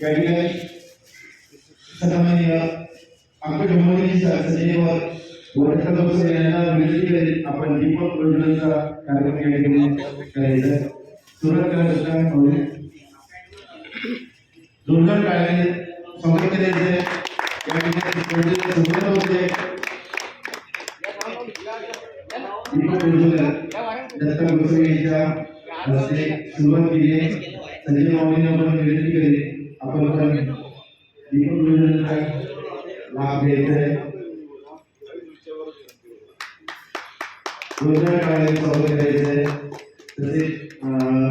guidelines, सतामध्ये आपल्या जमातीची संसदेवर वर्षाचा सगळ्यांना विनंती आपण दीपक प्रज्वलनचा कार्यक्रम या ठिकाणी करायचा सुरुवात करायचा पाहुणे दुर्गम काळे स्वागत करायचे या ठिकाणी प्रज्वलन सुरुवात होते दीपक प्रज्वलन दत्ता गोसावी यांच्या हस्ते सुरुवात केली संजय माऊलींना आपण विनंती केली आपण पण दीपक प्रज्वलनाचा लाभ घ्यायचा आहे जोरदार टाळ्याने स्वागत करायचं अं,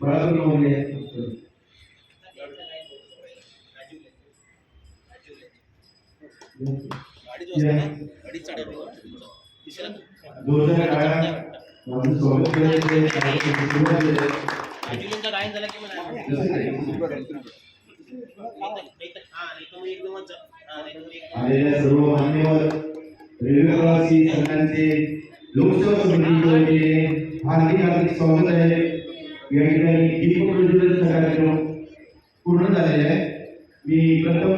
बाळासाहेब माऊली जोरदार टाळ्या माझं स्वागत करायचं आजुलींचा गायन झाला की म्हणा जसं काही नाही तर मग एकदमच नाही तर मग एकदम- आलेल्या सर्व मान्यवर रेल्वे प्रवासी संघांचे लोकसेवा समितीचे हार्दिक हार्दिक स्वागत आहे. या ठिकाणी दीपक प्रज्वलनचा कार्यक्रम पूर्ण झालेला आहे. मी प्रथम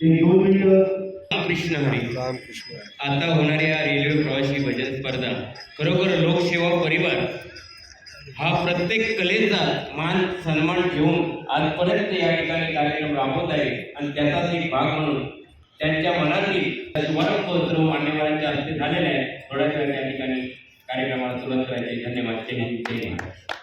एक दोन मिनिटं कृष्ण हरी आता होणाऱ्या रेल्वे प्रवासी भजन स्पर्धा खरोखर लोकसेवा परिवार हा प्रत्येक कलेचा मान सन्मान ठेवून आजपर्यंत या ठिकाणी कार्यक्रम राबवत आहे. आणि त्याचाच एक भाग म्हणून त्यांच्या मनातील शुभारंभ मान्यवरांच्या हस्ते झालेला आहे. थोड्याच वेळ या ठिकाणी कार्यक्रमाला सुरुवात करायची. धन्यवाद. जय हिंद. जय महाराष्ट्र.